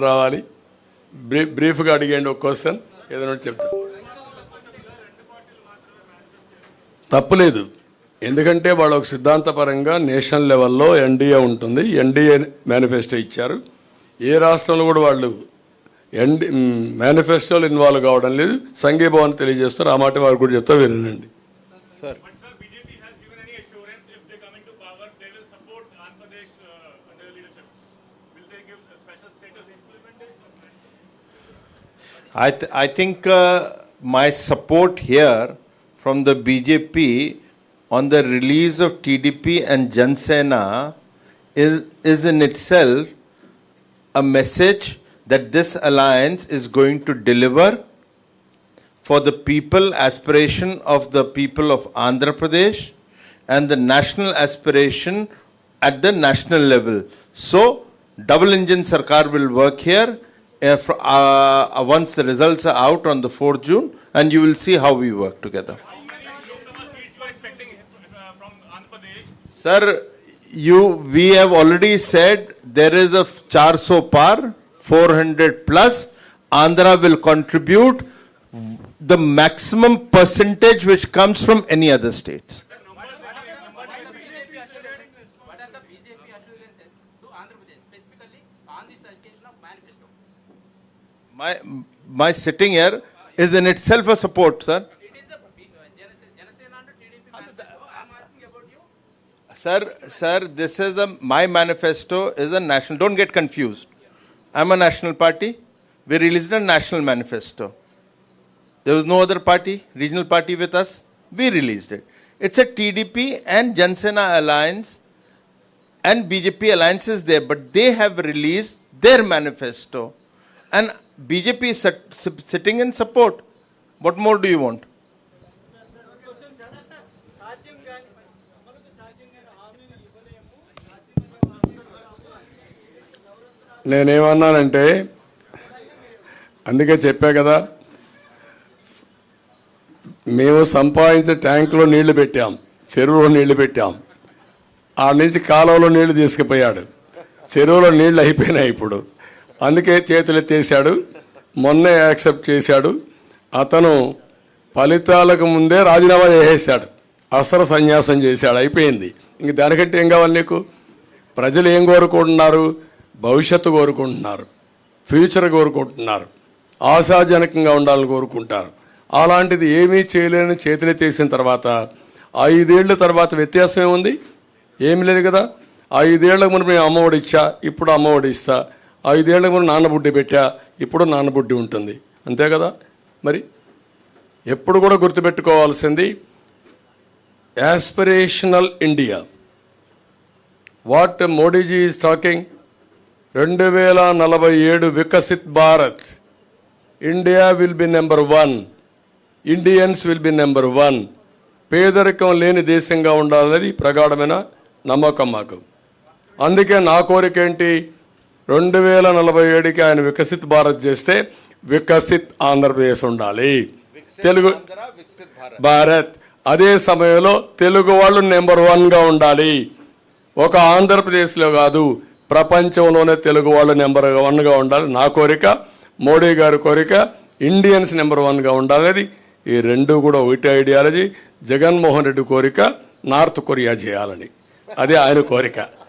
రావాలి. బ్రీ బ్రీఫ్గా అడిగండి ఒక క్వశ్చన్ ఏదైనా చెప్తాను చెప్తా. తప్పులేదు. ఎందుకంటే వాళ్ళు ఒక సిద్ధాంతపరంగా నేషనల్ లెవెల్లో ఎన్డీఏ ఉంటుంది. ఎన్డీఏ మేనిఫెస్టో ఇచ్చారు. ఏ రాష్ట్రంలో కూడా వాళ్ళు ఎన్డి మేనిఫెస్టోలు ఇన్వాల్వ్ కావడం లేదు. సంఘీభావాన్ని తెలియజేస్తారు. ఆ మాట వారు కూడా చెప్తా వినండి. Sir I, th- I think uh, my support here from the BJP on the release of TDP and Jansena is, is in itself a message that this alliance is going to deliver for the people aspiration of the people of Andhra Pradesh and the national aspiration at the national level. So, double engine Sarkar will work here uh, fr- uh, once the results are out on the 4th June, and you will see how we work together. How many Lok Sabha seats you are expecting uh, from Andhra Pradesh? Sir, you we have already said there is a 400 par, 400 plus. Andhra will contribute the maximum percentage which comes from any other state. What are the BJP assurances to Andhra Pradesh, specifically on this occasion of manifesto? My my sitting here is in itself a support, sir. It is a B- Janase- Janasena and TDP manifesto. Oh, I am asking about you. Sir, sir, this is the my manifesto is a national. Don't get confused. I'm a national party. We released a national manifesto. There was no other party, regional party with us. We released it. It's a TDP and Jansena alliance and BJP alliance is there, but they have released their manifesto. And BJP is sit- sit- sitting in support. What more do you want? నేనేమన్నానంటే అందుకే చెప్పా కదా మేము సంపాదించే ట్యాంకులో నీళ్ళు పెట్టాం చెరువులో నీళ్ళు పెట్టాం ఆ నుంచి కాలువలో నీళ్ళు తీసుకుపోయాడు చెరువులో నీళ్ళు అయిపోయినాయి ఇప్పుడు అందుకే చేతులెత్తేసాడు మొన్నే యాక్సెప్ట్ చేశాడు. అతను ఫలితాలకు ముందే రాజీనామా చేసేసాడు అస్త్ర సన్యాసం చేశాడు. అయిపోయింది. ఇంక దానికంటే ఏం కావాలి నీకు? ప్రజలు ఏం కోరుకుంటున్నారు? భవిష్యత్తు కోరుకుంటున్నారు. ఫ్యూచర్ కోరుకుంటున్నారు. ఆశాజనకంగా ఉండాలని కోరుకుంటారు. అలాంటిది ఏమీ చేయలేని చేతులెత్తేసిన తర్వాత ఐదేళ్ళ తర్వాత వ్యత్యాసం ఏముంది? ఏమి లేదు కదా. ఐదేళ్ళకు మనం మేము అమ్మఒడి ఇచ్చా ఇప్పుడు అమ్మఒడి ఇస్తా. ఐదేళ్ళ కూడా నాన్నబుడ్డి పెట్టా ఇప్పుడు నాన్నబుడ్డి ఉంటుంది. అంతే కదా? మరి ఎప్పుడు కూడా గుర్తుపెట్టుకోవాల్సింది aspirational India what Modiji is talking రెండు వేల నలభై ఏడు Viksit Bharat. India will be number one Indians will be number one పేదరికం లేని దేశంగా ఉండాలని ప్రగాఢమైన నమ్మకం మాకు. అందుకే నా కోరిక ఏంటి? రెండు వేల నలభై ఏడుకి ఆయన వికసిత్ భారత్ చేస్తే వికసిత్ ఆంధ్రప్రదేశ్ ఉండాలి. తెలుగు భారత్. అదే సమయంలో తెలుగు వాళ్ళు నెంబర్ వన్గా ఉండాలి. ఒక ఆంధ్రప్రదేశ్లో కాదు ప్రపంచంలోనే తెలుగు వాళ్ళు నెంబర్ వన్గా ఉండాలి. నా కోరిక మోడీ గారి కోరిక ఇండియన్స్ నెంబర్ వన్గా ఉండాలి. ఈ రెండు కూడా ఒకటి ఐడియాలజీ. జగన్మోహన్ రెడ్డి కోరిక నార్త్ కొరియా చేయాలని. అదే ఆయన కోరిక.